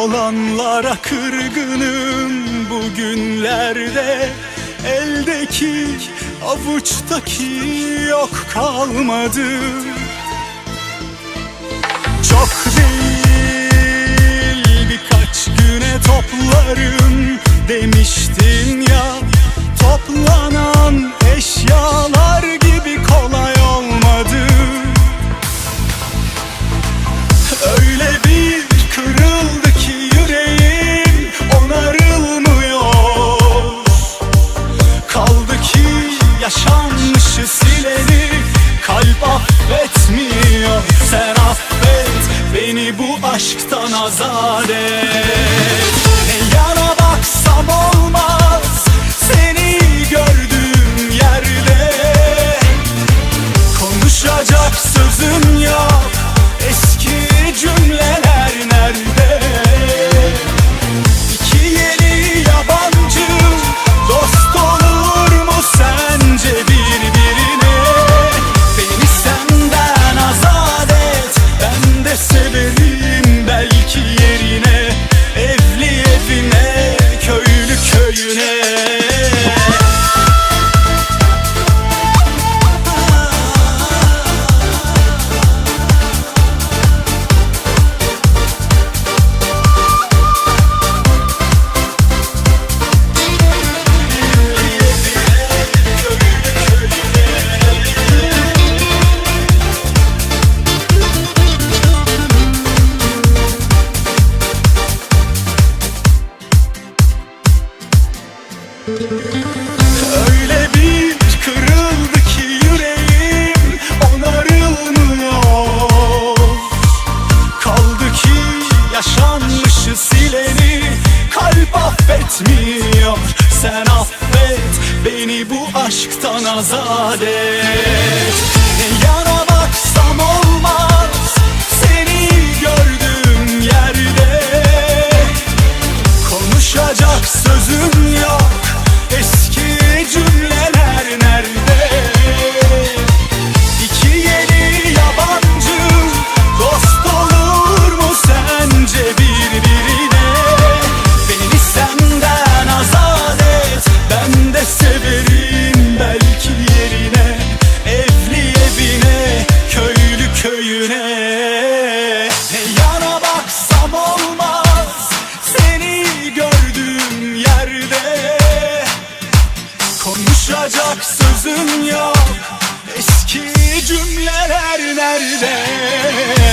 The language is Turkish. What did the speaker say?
olanlara kırgınım bugünlerde Eldeki avuçtaki yok kalmadı. Çok değil birkaç güne toplarım demiştin. Beni bu aşktan azar et Ne yana baksam olur aşktan azat et Uzak sözüm yok. Eski cümleler nerede?